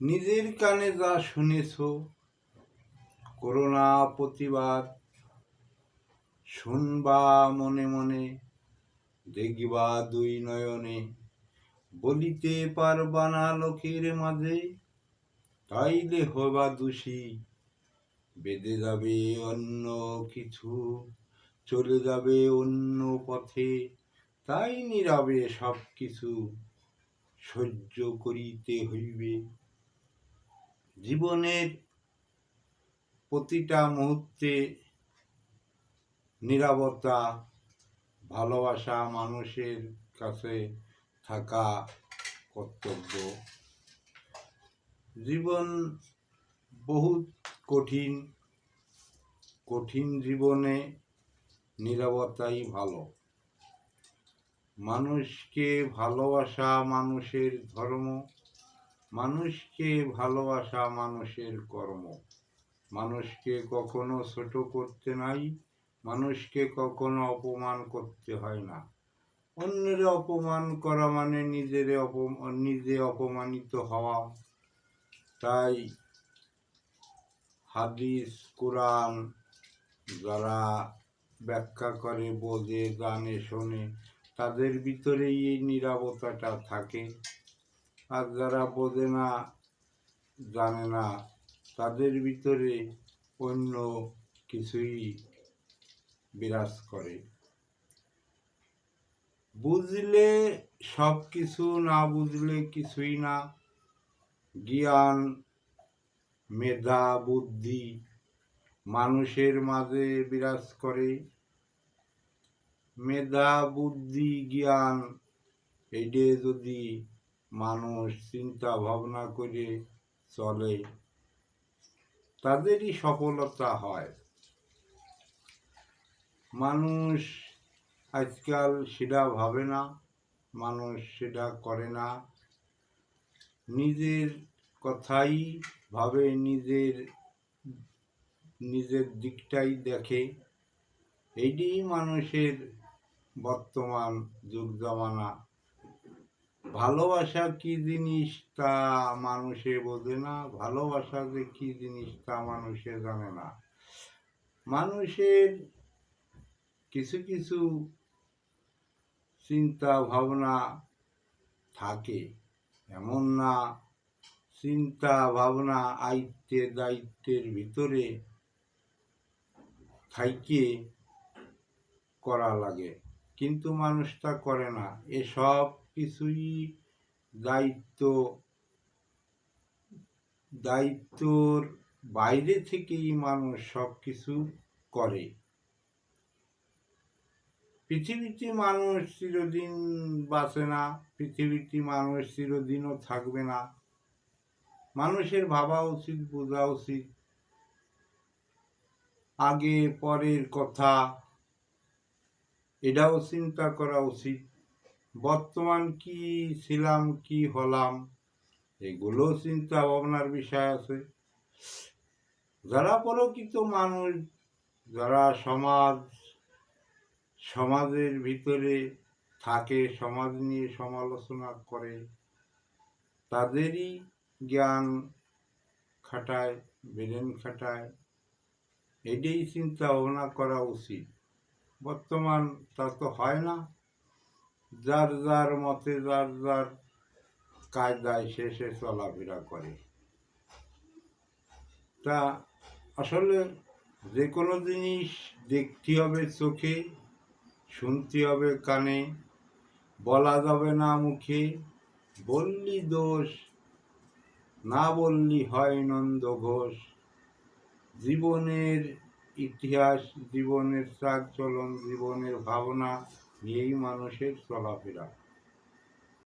নিজের কানে যা শুনেছ, করোনা প্রতিবাদ, শুনবা মনে মনে, দেখবা দুই নয়নে, বলিতে পারবা না লোকের মাঝে, তাইলে হবা দোষী, বেঁধে যাবে অন্য কিছু, চলে যাবে অন্য পথে, তাই নীরবে সব কিছু সহ্য করিতে হইবে। জীবনের প্রতিটা মুহূর্তে নিরাপত্তা, ভালোবাসা মানুষের কাছে থাকা কর্তব্য। জীবন বহুত কঠিন কঠিন জীবনে নিরাপত্তাই ভালো। মানুষকে ভালোবাসা মানুষের ধর্ম মানুষকে ভালোবাসা মানুষের কর্ম। মানুষকে কখনো ছোট করতে নাই, মানুষকে কখনো অপমান করতে হয় না। অন্যের অপমান করা মানে নিজের অপমান নিজে অপমানিত হওয়া। তাই হাদিস, কোরআন যারা ব্যাখ্যা করে, বোঝে, জানে, শোনে, তাদের ভিতরেই এই নিরাপত্তাটা থাকে। আর যারা বোঝে না, জানে না। তাদের ভিতরে অন্য কিছুই বিরাজ করে। বুঝলে সব কিছু, না বুঝলে কিছুই না। জ্ঞান, মেধা, বুদ্ধি মানুষের মাঝে বিরাজ করে। মেধা, বুদ্ধি, জ্ঞান এইটে যদি মানুষ চিন্তা ভাবনা করে চলে। তাদেরই সফলতা হয়। মানুষ আজকাল সেটা ভাবে না, মানুষ সেটা করে না। নিজের কথাই ভাবে, নিজের নিজের দিকটাই দেখে। এইটি মানুষের বর্তমান যুগ জমানা ভালোবাসা কি জিনিস তা মানুষে বোঝে না, ভালোবাসা যে কি জিনিস তা মানুষে জানে না। মানুষের কিছু কিছু চিন্তা ভাবনা থাকে, এমন না চিন্তা ভাবনা আয়ত্তের দায়িত্বের ভিতরে থাইকে করা লাগে, কিন্তু মানুষ তা করে না। এসব কিছুই দায়িত্ব, দায়িত্বর বাইরে থেকেই মানুষ সব কিছু করে। পৃথিবীতে মানুষ চিরদিন বাঁচে না, পৃথিবীতে মানুষ চিরদিনও থাকবে না। মানুষের ভাবা উচিত, বোঝা উচিত। আগে, পরের কথা, এটাও চিন্তা করা উচিত। বর্তমান কি ছিলাম, কি হলাম, এগুলো চিন্তা ভাবনার বিষয় আছে। যারা প্রকৃত মানুষ, যারা সমাজ, সমাজের ভিতরে থাকে, সমাজ নিয়ে সমালোচনা করে, তাদেরই জ্ঞান খাটায়, ব্রেন খাটায়, এটাই চিন্তা ভাবনা করা উচিত। বর্তমান তা তো হয় না। যার যার মতে যার যার কায়দায় শেষে চলাফেরা করে। তা আসলে যে কোনো জিনিস দেখতে হবে চোখে, শুনতে হবে কানে, বলা যাবে না মুখে, বললি দোষ, না বললি হয় নন্দ ঘোষ। জীবনের ইতিহাস, জীবনের চাল চলন জীবনের ভাবনা নিয়েই মানুষের চলাফেরা।